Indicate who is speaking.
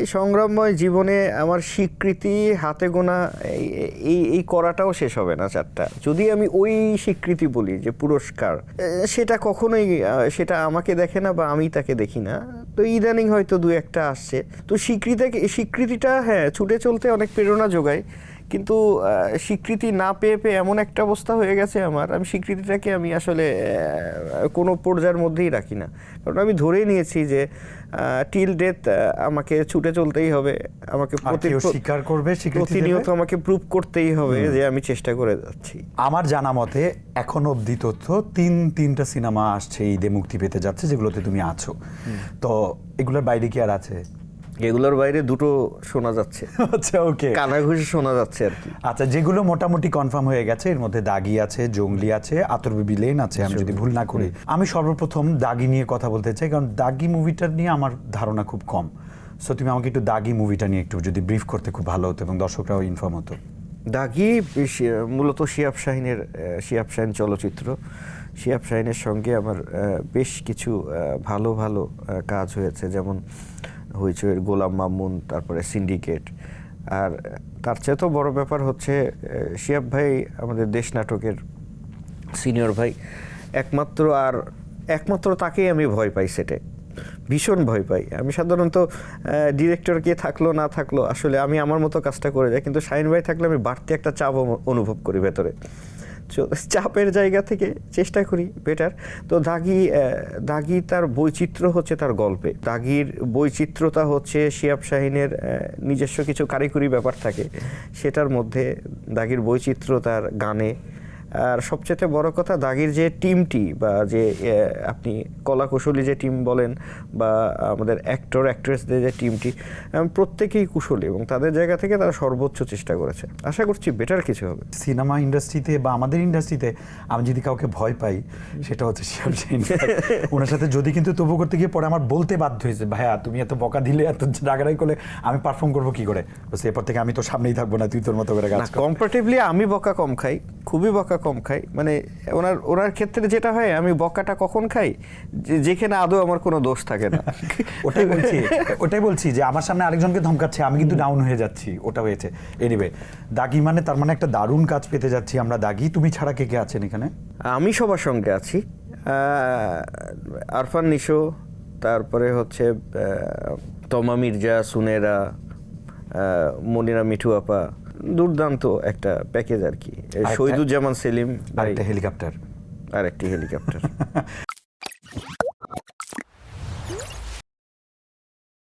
Speaker 1: এই সংগ্রামময় জীবনে আমার স্বীকৃতি হাতে গোনা এই- এই করাটাও শেষ হবে না চারটা। যদি আমি ওই স্বীকৃতি বলি যে পুরস্কার সেটা কখনোই সেটা আমাকে দেখে না বা আমি তাকে দেখি না। তো ইদানিং হয়তো দু একটা আসছে। তো স্বীকৃতি স্বীকৃতিটা হ্যাঁ ছুটে চলতে অনেক প্রেরণা যোগায়। কিন্তু স্বীকৃতি না পেয়ে পেয়ে এমন একটা অবস্থা হয়ে গেছে আমার। আমি স্বীকৃতিটাকে আমি আসলে কোনো পর্যায়ের মধ্যেই রাখি না। কারণ আমি ধরেই নিয়েছি যে টিল ডেথ আমাকে ছুটে চলতেই হবে। আমাকে
Speaker 2: স্বীকার করবে?
Speaker 1: প্রতিনিয়ত আমাকে প্রুভ করতেই হবে যে আমি চেষ্টা করে যাচ্ছি।
Speaker 2: আমার জানা মতে এখন অবধি তথ্য তিন তিনটা সিনেমা আসছে ঈদে মুক্তি পেতে যাচ্ছে যেগুলোতে তুমি আছো। তো এগুলোর বাইরে কি আর আছে?
Speaker 1: এগুলোর বাইরে দুটো শোনা যাচ্ছে।
Speaker 2: আচ্ছা ওকে।
Speaker 1: কানাঘুষি শোনা যাচ্ছে আর কি।
Speaker 2: আচ্ছা যেগুলো মোটামুটি কনফার্ম হয়ে গেছে এর মধ্যে দাগি আছে জঙ্গলি আছে আতরবিবি লেন আছে আমি যদি ভুল না করি। আমি সর্বপ্রথম দাগি নিয়ে কথা বলতে চাই কারণ দাগি মুভিটা নিয়ে আমার ধারণা খুব কম। সো তুমি আমাকে একটু দাগি মুভিটা নিয়ে একটু যদি ব্রিফ করতে খুব ভালো হতো এবং দর্শকরাও ইনফর্ম হতো।
Speaker 1: দাগি মূলত শিয়াব শাহিনের শিয়াব শাহিন চলচ্চিত্র। শিয়াব শাহিনের সঙ্গে আমার বেশ কিছু ভালো ভালো কাজ হয়েছে। যেমন হইচইয়ের গোলাম মামুন, তারপরে সিন্ডিকেট। আর তার চেয়ে তো বড় ব্যাপার হচ্ছে শিয়াব ভাই আমাদের দেশ নাটকের সিনিয়র ভাই, একমাত্র আর একমাত্র তাকেই আমি ভয় পাই সেটে। ভীষণ ভয় পাই। আমি সাধারণত ডিরেক্টর কে থাকল, না থাকল, আসলে আমি আমার মতো কাজটা করে যাই, কিন্তু শাহিন ভাই থাকলে আমি বাড়তি একটা চাপ অনু- অনুভব করি ভেতরে। চাপের জায়গা থেকে চেষ্টা করি বেটার তো দাগি দাগি তার বৈচিত্র্য হচ্ছে তার গল্পে। দাগির বৈচিত্র্যতা হচ্ছে শিয়াব শাহিনের নিজস্ব কিছু কারিগরি ব্যাপার থাকে। সেটার মধ্যে দাগির বৈচিত্র্য তার গানে আর সবচেয়ে বড় কথা দাগির যে টিমটি বা যে আপনি কলাকুশলী যে টিম বলেন বা আমাদের অ্যাক্টর অ্যাক্ট্রেসদের যে টিমটি প্রত্যেকেই কুশলী এবং তাদের জায়গা থেকে তারা সর্বোচ্চ চেষ্টা করেছে। আশা করছি বেটার কিছু হবে।
Speaker 2: সিনেমা ইন্ডাস্ট্রিতে বা আমাদের ইন্ডাস্ট্রিতে আমি যদি কাউকে ভয় পাই সেটা হচ্ছে শিয়াব ওনার সাথে যদি কিন্তু তবু করতে গিয়ে পরে আমার বলতে বাধ্য হয়েছে ভাইয়া তুমি এত বকা দিলে এত রাগারাগি করলে আমি পারফর্ম করব কি করে? এরপর থেকে আমি তো সামনেই থাকব না তুই তোর মতো করে
Speaker 1: কম্পারেটিভলি আমি বকা কম খাই খুবই বকা কম খাই। মানে ওনার ওনার ক্ষেত্রে যেটা হয় আমি বকাটা কখন খাই? যে- যেখানে আদৌ আমার কোনো দোষ থাকে না।
Speaker 2: ওটাই বলছি ওটাই বলছি যে আমার সামনে আরেকজনকে ধমকাচ্ছে আমি কিন্তু ডাউন হয়ে যাচ্ছি ওটা হয়েছে। এনিবে দাগি মানে তার মানে একটা দারুণ কাজ পেতে যাচ্ছি আমরা। দাগি তুমি ছাড়া কে কে আছেন এখানে?
Speaker 1: আমি সবার সঙ্গে আছি। আরফান নিশো তারপরে হচ্ছে তমা মির্জা সুনেরা মনিরা মিঠু আপা দুর্দান্ত একটা প্যাকেজ আর কি।
Speaker 2: আরেকটা-
Speaker 1: শহীদুজ্জামান সেলিম
Speaker 2: আরেকটা হেলিকপ্টার
Speaker 1: আর একটি হেলিকপ্টার